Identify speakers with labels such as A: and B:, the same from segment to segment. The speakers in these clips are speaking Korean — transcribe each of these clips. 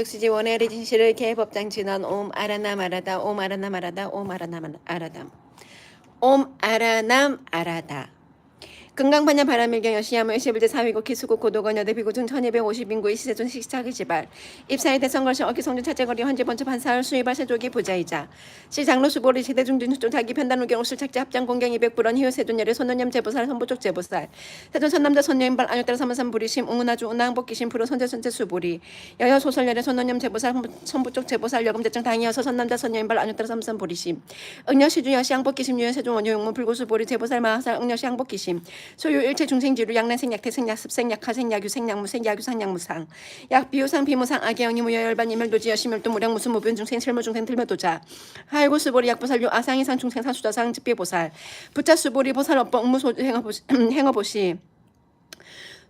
A: 득수지 원해 레진시를 개법장 진원 옴 아라나 마라다 옴 아라나 마라다 옴 아라나 마- 아라담 옴 아라남 아라다 금강반야 바람일경 여시야무 여시불제 사위고 기수국 고도건 여대 비구중 1250인구의 시세존 식사기 지발. 입사의 대선걸시 어기성준 차제거리 현재 번째 반사할 수의발 세족이 부자이자. 시장로 수보리 세대중준 수종 자기 편단 우경 옷을 착지 합장 공경 200불원 희우 세존열의 손노념 제보살 선보쪽 제보살. 세존 선남자 손녀인발 안욕따라 삼만삼 부리심 웅은아주 운항복기심 프로 선제 선제 수보리. 여여 소설열의 손노념 제보살 선부쪽 제보살 여금 대장 당이어서 선남자 손녀인발 안욕따라 삼만삼 부리심. 응여시주 여시 양복기심 유여 세종 원효 용문 불고수보리 제보살 마하살 응여시 양복기심 소유 일체 중생지루 양난생 약 태생 약습생 약 하생 약 유생 약 무생 약 유상 약 무상. 약 비유상 비무상 악의영이 무여 열반 이멸 도지 여시멸도 무량 무수 무변 중생 실무 중생 틀며도자. 하이고 수보리 약보살유 아상이상 중생 사수자상 집비보살. 부자 수보리 보살 업법 행어보시 행어보시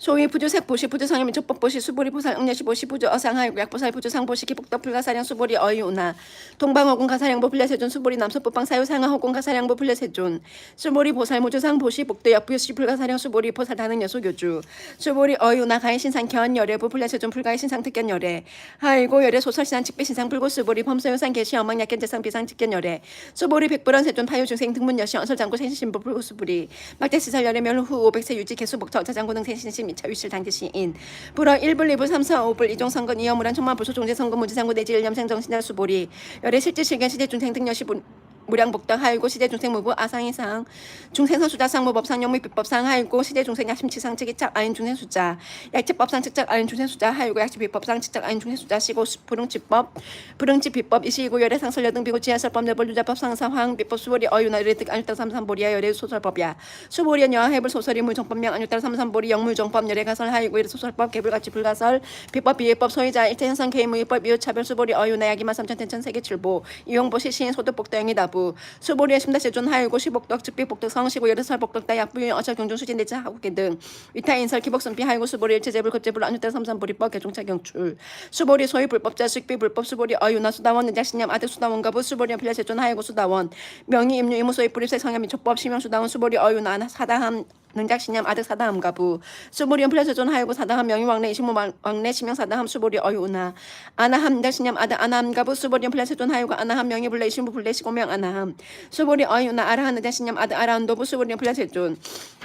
A: 소위 부주색 보시 부주상의 민족법 보시 수보리 보살 응려시 보시 부주 어상하이고 약보살 부주상 보시 기복덕 불 가사량 수보리 어이우나. 동방어군 가사량보 불려세존 수보리 남서법방 사유상하호군 가사량보 불려세존. 수보리 보살 무주상 보시 복도 역부시 불가사량 수보리 보살 다는 여소교주. 수보리 어이우나 가인 신상 견 열애부 불려세존 불가인 신상 특견 열애. 하이고 열애 소설 신상 직배 신상 불고 수보리 범서유상 개시 어망 약견 재상 비상 직견 열애. 수보리 백불원 세존 파유 중생 등문 여시 언설장구 생신신부 불고 수보리. 막대 시설 열애 멸후 500세 유지 개수복터 저장고 등 생신신 미처 위실 당지시인 불어 1불 2불 3 4 5불 이종 선거 이어무란 총만 부소 종제 선거 무지상구 내지 일념생 정신자 수보리 열애 실제 실견 시대 중생 등 여시 분 무량복당 하이고 시대 중생 무부 아상이상 중생선 수자상 무법상 영무 비법상 하이고 시대 중생 약심치상 측이착 아인 중생 수자 약치법상 측작 아인 중생 수자 하이고 약치 비법상 측작 아인 중생 수자 시고 수- 불응치법 불응치 비법 이시고 열애 상설여 등 비고 지하설법 내벌 유자법 상사황 비법 수보리 어유나 이래득 안유따 삼삼보리야 열애 소설법이야. 수보리연 여하 해불 소설이 물정법명 안유따 삼삼보리 영물정법 열애 가설 하이고 이래 소설법 개불같이 불가설 비법 비례법 소유자 일태 현상 개무위법 이웃차별 수보리 어유나 야기만 삼천 텐천 세계 칠보 이용보 시신 소득복도 영이다부 수보리의 심다세존 하이고 시복덕 즉비 복덕 성시고 열애설 복덕 다 약부유 어철 경중 수진 대체 하국계 등 위타 인설 기복선비 하이고 수보리 일체 재불 급재불 안유따 삼삼보리법 개종차 경출. 수보리 소유 불법자 식비 불법 수보리 어유나 수다원 능작 신념 아들 수다원 가부 수보리 필레 세존 하이고 수다원. 명의 임류 이무 소유 불입세 성향 미촉법 심형 수다원 수보리 어유나 사다함 능작 신념 아들 사다함 가부. 수보리 플레 세존 하이고 사다함 명의 왕래 이시모 왕래 심형 사다함 수보리 어유나 아나함 능작 신념 아들 아나함 가부 수보리 플레 세존 하이고 아나함 명의 불래 이시모 불래 시고명 아나함. 수보리 어유나 아라한 능작 신념 아들 아라한 도부 수보리 플레 세존.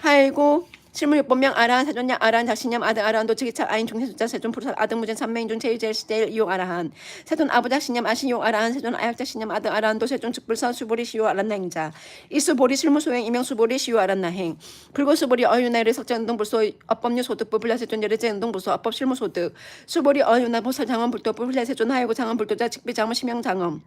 A: 하이고 실무육법명 아라한 사존냐 아라한 자신념 아들 아라한 도치기차 아인 중세숫자 세존 프로살 아등 무전 삼매인중 제유제일 시제일 이용 아라한. 세존 아부작 신념 아신용 아라한 세존 아약작 신념 아들 아라한 도 세존 즉불사 수보리 시유 아란나행자. 이수보리 실무소행 이명수보리 시유 아란나행. 불고수보리 어유나를 석자운동불소 업법률 소득부 불야세존 열애제 운동부소 업법 실무소득. 수보리 어유나 보살 장엄 불도부 불야세존 하이고 장엄 불도자 직비 장엄 심형 장엄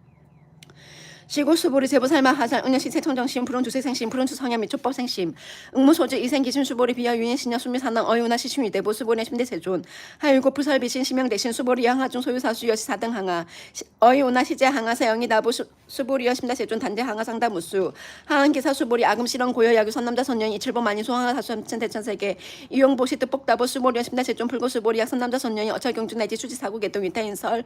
A: 시고 수보리 제보 살마 하살 은여시 세청정심 불온 주세생심 불온 주성향 미초법 생심 응무소지 이생기신 수보리 비여 유인 신여 수미 산왕 어유나 시춤이 대보 수보리 심대 세존. 하율고 불설 비신 심영 대신 수보리 양하중 소유사수 여시 사등 항하 시- 어유나 시제 항하 사영이 나부 수, 수보리 여심다 세존 단대 항하 상다 무수. 하한 기사 수보리 아금 실원 고여 야규 선남자 선nhân 이칠보 많이 소항하 사수 삼천 대천 세계. 이용보 시트 뽑다보 수보리 여심다 세존 불고 수보리 약 선남자 선nhân 어철 경주 내지 수지 사구 개동 위타인설.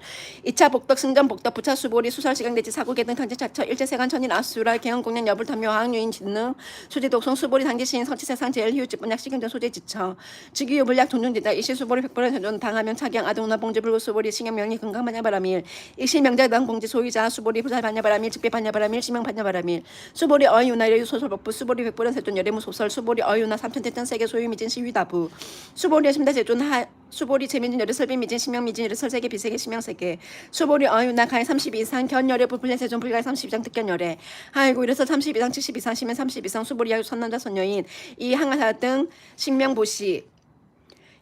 A: 2차 복덕 승전 복덕 부차 수보리 수설 시간 내지 사구 개등 당지 차처 일제 세간 천인 아수라 개헌 공연 여불 탐묘 항유인 진능 수지 독성 수보리 당지 시인 성치 세상 제일 희우 집분약 시경전 소재 지처 즉위 유불약 존중지다 이시 수보리 백벌의 세존 당하면 차경 아동나 봉지 불고 수보리 신경 명리 건강 반야바라밀 이시 명자당 공지 소유자 수보리 부살 반야바라밀 직배 반야바라밀 시명 반야바라밀 수보리 어유나 여유 소설 법부 수보리 백벌의 세존 열애무 소설 수보리 어유나 삼천대천 세계 소유 미진 시위다부. 수보리 심다 세존 하 수보리 재민진 열애 설비 미진 신명 미진 열애 설세계 비세계 신명 세계. 수보리 어유나 가해 30 이상 견 열애 부플레 세존 불가해 30 이상 특견 열애. 아이고 이래서 30 이상 70 이상 시면 30 이상 야유 선남자 선녀인 이 항하사 등 신명보시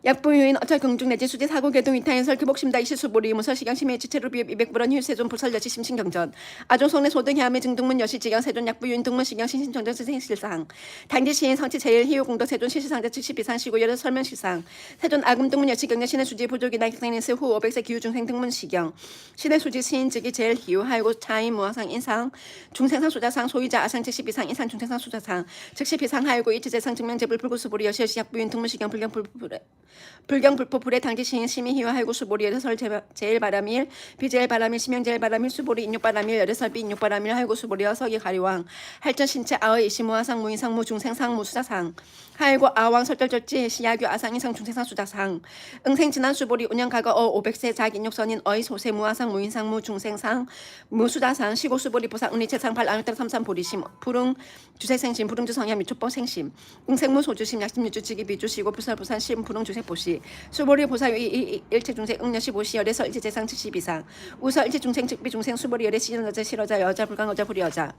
A: 약부유인 어철 경중 내지 수지 사고 개동 위타인 설 교 복심다 이시 수보리 무서 시경 심해 지체로 비읍 200불원 휴세존 불설 여시 심신 경전. 아종 속내 소등 해암의 증등문 여시 지경 세존 약부유인 등문 시경 신신 정전 스생 실상. 당지 시인 성치 제일 희유 공덕 세존 시시상자 즉시 비상 시고 여러 설명 실상. 세존 아금 등문 여시 경년 신의 수지 부족이나 객상인스 후 500세 기후 중생 등문 시경. 신의 수지 시인 즉이 제일 희유 하이고 차인 무화상 인상. 중생상 수자상 소유자 아상 즉시 비상 인상 중생상 수자상. 즉시 비상 하이고 이치재상 증명 제불 불구수보리 여시 여시 약부유인 등문 시경 불경 불불 불경 불포 불의 당지 시인 심의 희와 할구 수 보리 열애설 제- 제일 바람일 비제일 바람일 심형 제일 바람일 수보리 인육 바람일 열애설 비 인육 바람일 할구 수 보리 여석이 가리왕. 할전 신체 아의 이시무아상 무인 상무 중생 상 무수자상. 하일고 아왕 설절절지 시야규 아상이상 중생상 수자상. 응생 진한 수보리 운영 가거 어 오백세 자긴육선인 어이 소세 무아상 무인상무 중생상 무수자상. 시고 수보리 보상 은리체상 발 안을당 삼삼 보리심 부릉 주세생심 부릉 주성야 미초법 생심. 응생무 소주심 약심 유주지기 비주시고 부설 부산 심 부릉 주세 보시 수보리 보사 이- 일체 중생 응여시 보시 열에서 일체 재상 즉시 비상 우서 일체 중생 즉비 중생 수보리 열에 시전 여자 실여자 여자 불강 여자 불이 여자.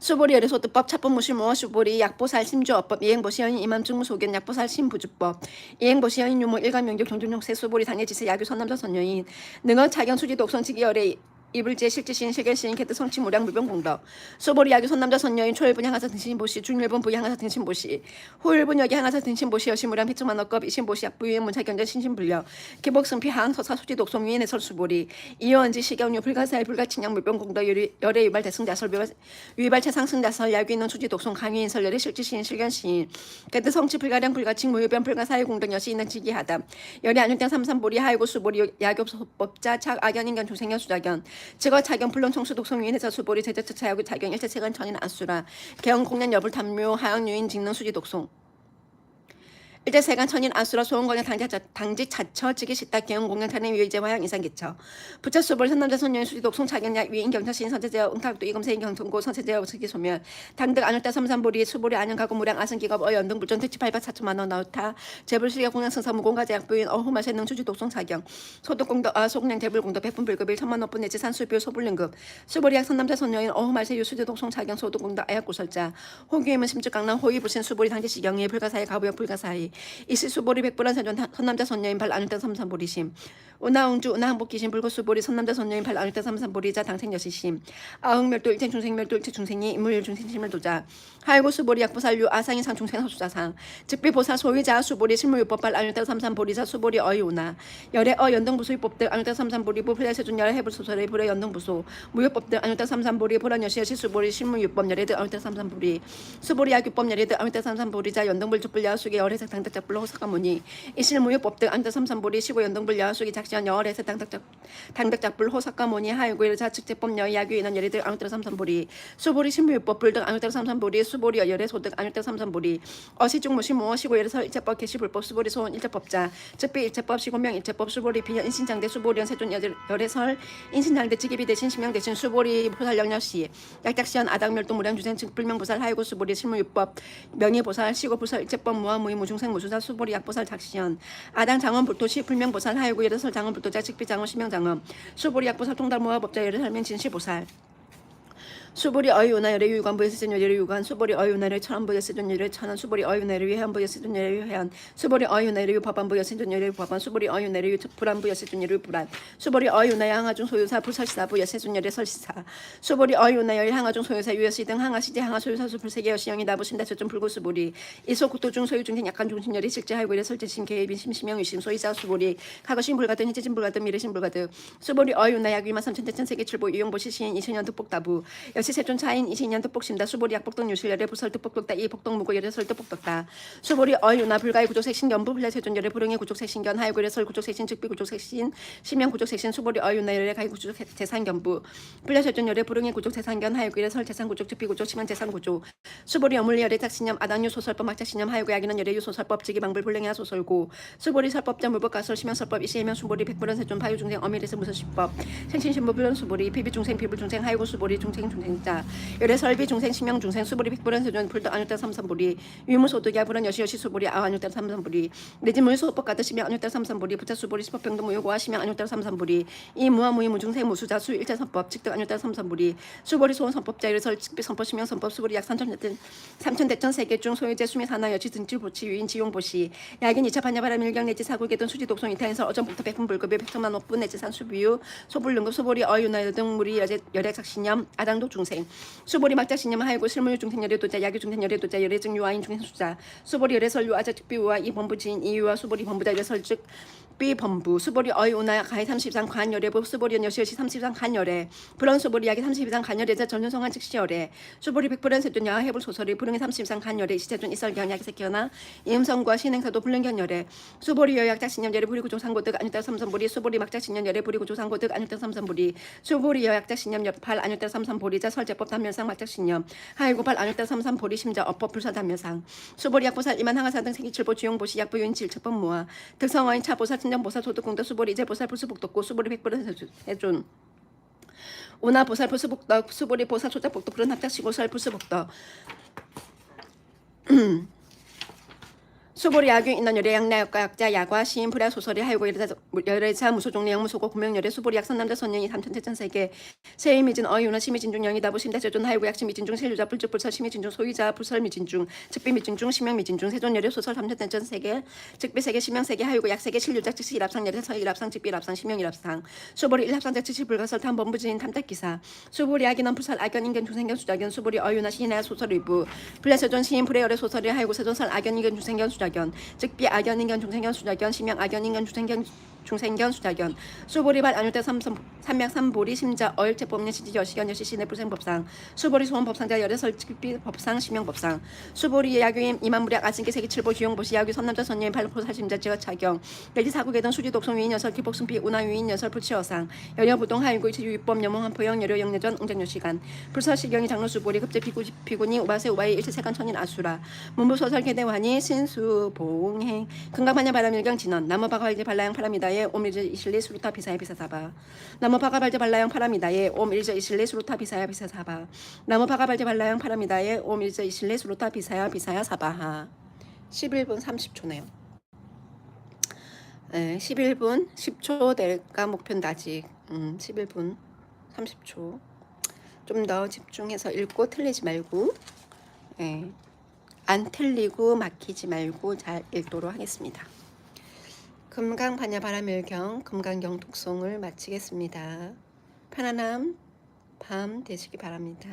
A: 수보리 열의 소득법 차법 무실무어 수보리 약보살 심주어법 이행보시여인 이맘증무 소견 약보살 심부주법. 이행보시여인 유모 일간명격 경중용 세 수보리 당해지세 야규 선남자 선녀인. 능언 차견 수지 독선치기 열의 이불제 실지신 실결시인 개트 성치 무량 무병공덕. 수보리 야규 선남자 선녀인 초일분 향하사 등신보시 중일분 부위 향하사 등신보시. 후일분 여기 향하사 등신보시 피청만 억겁 이신보시 약부유행 문차경전 신신불려. 기복승피 항서사 수지 독성 위인의 설수보리. 이원지 시경유 불가사의 불가칭양 물병공덕 열의 유발 대승자설 위발 최상승자설 야규 있는 수지 독성 강위인 설열의 실지시인 실견시인. 개트 성치 불가량 불가칭 무유변 불가사의 공덕 여시 있는 지기하다 열의 안윤땡 삼삼보리 하이고 수보리 야교법자 착 악연인견 조생연 수자견 즉어 자견 불론 청수 독성 위인에서 수보리 제자처 차야구 자견 일체 세간 천인 안수라. 개헌 공연 여불 탐묘 하양 유인 직능 수지 독성 일제 세간 천인 안수라 소원공연 당지, 자- 당지 자처 즉위 식다 개헌 공연 탄핵 위의제 화양 이상 기처 부처 수볼 선남자 선녀인 수지 독송 자견야 위인 경처 신 선체제어 응탁도 이검세인 경통고 선체제어 우스기 소멸 당득 안을다 삼삼보리 수보리 안영가고 무량 아승기갑 어연등 불전 특치 8바 4천만 원 나우타. 재불시계 공양 승사 무 공가제 약부인 어후마세 능수지 독송 자경 소득공덕 아 소공양 재불공덕 백분 불급일 천만 원분 내지 산수표 소불능급 수보리약 선남자 선녀인 어후말세 유수지 독송 자경 소득공덕 아약구설자. 호기임은 심즉 강남 호위불신 수보리 당지 시 경의 불가사의 가부역 불가사의 이시 수보리 백불한 세존 선남자 선녀인 발 안을때 삼삼보리심. 운하웅주 운하항복기심 불고수보리 선남자 선녀인 발 안을때 삼삼보리자 당생여시심. 아흥멸도 일생 중생멸도 일체 중생이 인물 중생심을 도자. 하이고 수보리 약보살류 아상이 상중생 서수자상. 즉비 보살 소위자 수보리 실무유법발 안을때 삼삼보리자 수보리 어이오나. 열의 어 연등부소유법들 안을때 삼삼보리 부풀야 세준 열의 해불소설의 불의 연등부소 무효법들 안을때 삼삼보리 보란 여시여시 수보리 실무유법 열애들 안을때 삼삼보리. 수보리 약유법 열애들 안을때 삼삼보리자 연등불 족불 야수기 열애색 당 덕작불 호사가모니 이실무효법들 안을때 삼삼보리 시고 연등불 야수기 작시한 열애색 당덕작 당덕작불 호사가모니 하이고 일자 측제법 여 야규 인원 열애들 안을때 삼삼보리 수보리 신무유법 불등 안을때 삼삼보리 수보리 열애 소득 안을때 삼삼보리 어시중무시 무엇이고 예래서 일체법 개시불법 수보리 소원 일체법자 즉비 일체법 시고명 일체법 수보리 비년 인신장대 수보리연 세존 여- 열애설 인신장대 직입이 대신 신명 대신 수보리 보살 영려시 약작시연 아당멸동 무량주생 즉불명보살 하이고 수보리 실무유법 명의보살 시고보살 일체법 무아무의 무중생 무수사 수보리 약보살 작시연 아당 장원 불토시 불명보살 하이고 열애설 장원 불토자 직비 장원 시명 장원 수보리 약보살 통달 무아법자 열애설명 진시보살 수보리 어유나 열의 유관부의 세전 열의 유관 수보리 어유나 열의 천안부의 세전 열의 천안 수보리 어유나 열의 회한부의 세전 열의 회한 수보리 어유나 열의 법안부의 세전 열의 법안 수보리 어유나 열의 불안부의 세전 열의 불안 수보리 어유나 양하중 소유사 부설시사부의 세전 열의 설시사 수보리 어유나 열의 항하중 소유사 유여시 등 항하시제 항하 소유사 수불세계 여시영이 나부신다 저점 불고 수보리 이소국도중 소유중생 약간 중심 열의 실제 하이고의 설제심 개입인 심심영 의심 소이사 수보리 과거신 불가든 희재진 불가든 미래신 불가든 수보리 어유나 약위마 삼천대천 세계 출보 유용보 시 시인 이천년 득복다부 여시 세존 차인 이신년 득복심다. 수보리 약복동 유실열의 부설 득복덕다. 이 복동 무고 열의 설 득복덕다. 수보리 어유나 불가의 구족색신 연부 불려 세존 열의 불응의 구족색신견 하이고의 설 구족색신 즉비 구족색신 심영 구족색신 수보리 어유나 열의 가의 구족 재산 견부 불려 세존 열의 불응의 구족 재산견 하이고의 설 재산 구족 즉비 구족 심영 재산구조 수보리 어물리 열의 작신념 아당유 소설법 막작신념 하이고 야기는 열의 유소설법 지기 방불 불능야 소설고 수보리 설법자 물법 가설 심영설법 이시해명 수보리 백불원 세존 파유 중생 어미레스 무서시법 생신신부 불론 수보리 비비중생 비불중생 하이고 수보리 중생 중생 자. 열의 설비 중생 수보리 백불원 세존 불도 안유대 삼삼보리 유무소득야 불원 여시여시 수보리 아안유대 삼삼보리 내지물 소법 가드 심영 안유대 삼삼보리 부자 수보리 시법병도 무효고와 심영 안유대 삼삼보리 이 무아무이 무중생 무수자 수 일제 선법 직득 안유대 삼삼보리 수보리 소원 선법자 열의 설 직비 선법 심영 선법 수보리 약 삼천 대천 삼천 대천 세계 중 소유제 수미 사나 여치 등질 보치 유인 지용 보시. 약인 이차 반야바람 일경 내지 사국계든 수지 독성 이태에서 어전부터 백분 불급의 백천만 오분 내지 산 수비유 소불능급 소보리 어유나 등 무리 여제 열액삭 신념 아당도 중생. 수보리 막작 신념 하이고 실물 중생 열의 도자 야기 중생 열의 도자 열의 증 유아인 중생 수자. 수보리 열의 설유 아자 특비우와 이 범부 지인 이유와 수보리 범부자 열의 설즉 즉비 범부 수보리 어이 오나 가해 30상 관열에 수보리연 여시여시 30상 간열에 불언 수보리 야기 32상 간열에자 전륜성한 즉시열에 수보리 백불연 세존야 해불 소설이 불응의 30상 간열에 시제존 이설견 야기 새끼어나 이음성과 신행사도 불능견열에 수보리 여약자 신념열에 부리구조 상고득 안유대 삼선보리 수보리 막자 신념열에 부리구조 상고득 안유대 삼선보리 수보리 여약자 신념 여팔 안유대 삼선보리자 설제법 단면상 막자 신념 하이고팔 안유대 삼선보리 심자 업법 불사 단면상 수보리 약보살 이만 항하사 등 세기칠보 주용보시 약부 유인칠 첩법 모아 득성어인 차보살 친정보살 소득공덕 수보리 이제 보살 불수복덕고 수보리 백불은 해준. 오나 보살 불수복덕 수보리 보살 초자복덕 불은 합작시고 살 불수복덕 수보리 야규 인원 열애 양나역과 약자 야과 시인 불야 소설이 하이고 열애자 무소종리 양무소고 구명열애 수보리 약 선 남자 선녀이 삼천태 천 세계. 세이미진 어이유나 시미진중 영이다 부 심대 제존 하이고 약시미진중 세류자 불쭉 불설 시미진중 소유자 불설 미진중 즉비 미진중 심명 미진중 세존 열애 소설 삼천태 천 세계. 즉비 세계 심명 세계 하이고 약 세계 실류자 즉시 일합상 열애 서 일합상 즉비 일합상 심명 일합상. 수보리 일합상자 즉시 불가설 탐 범부진 탐탁기사. 수보리 악인원 불설 악연 인견 중생견 수자견 수보리 어유나 시인의 소설 일부. 불야세존 시인 불의 열애 소설이 하이고 세존설 악연 인견 중생견 수 자견 즉비 악연 인견 중생견 수자견 심명 악연 인견 중생견 중생견 수자견. 수보리발 삼삼 삼명 삼보리 심자 얼 제 법령 시지 여시견 여시 시내 불생법상. 수보리 소원 법상자 열애설 즉비 법상 심명 법상. 수보리 야교임 이만무략 아sin계 세기 칠보 주용보시 야교 선남자 선녀인 발포 사심자 지어 차경 열지 사국계동 수지 독성 위인 여설 기복승비 운하 위인 여설 부치어상. 여여 부동 하일구 이치 유입법 염몽 한 포영 여려 영내전 응전요 시간. 불서시경이 장로 수보리 급제 피구 피구니 우바세 우바이 일체 세간 천인 아수라. 문부 소설 개대환이 신수 봉행. 금강반야 바람일경 진원. 나무 바가발제 발라양 파라미다의 옴일저 이실리 수루타 비사야 비사사바. 나무 바가발제 발라양 파라미다의 옴일저 이실리 수루타 비사야 비사사바. 나무 바가발제 발라양 파라미다의 옴일저 이실리 수루타 비사야 비사야 사바하 11분 30초네요. 네, 11분 10초 될까 목표는 아직. 음, 11분 30초. 좀 더 집중해서 읽고 틀리지 말고 예, 안 틀리고 막히지 말고 잘 읽도록 하겠습니다. 금강 반야 바람일경 금강경 독송을 마치겠습니다. 편안함 밤 되시기 바랍니다.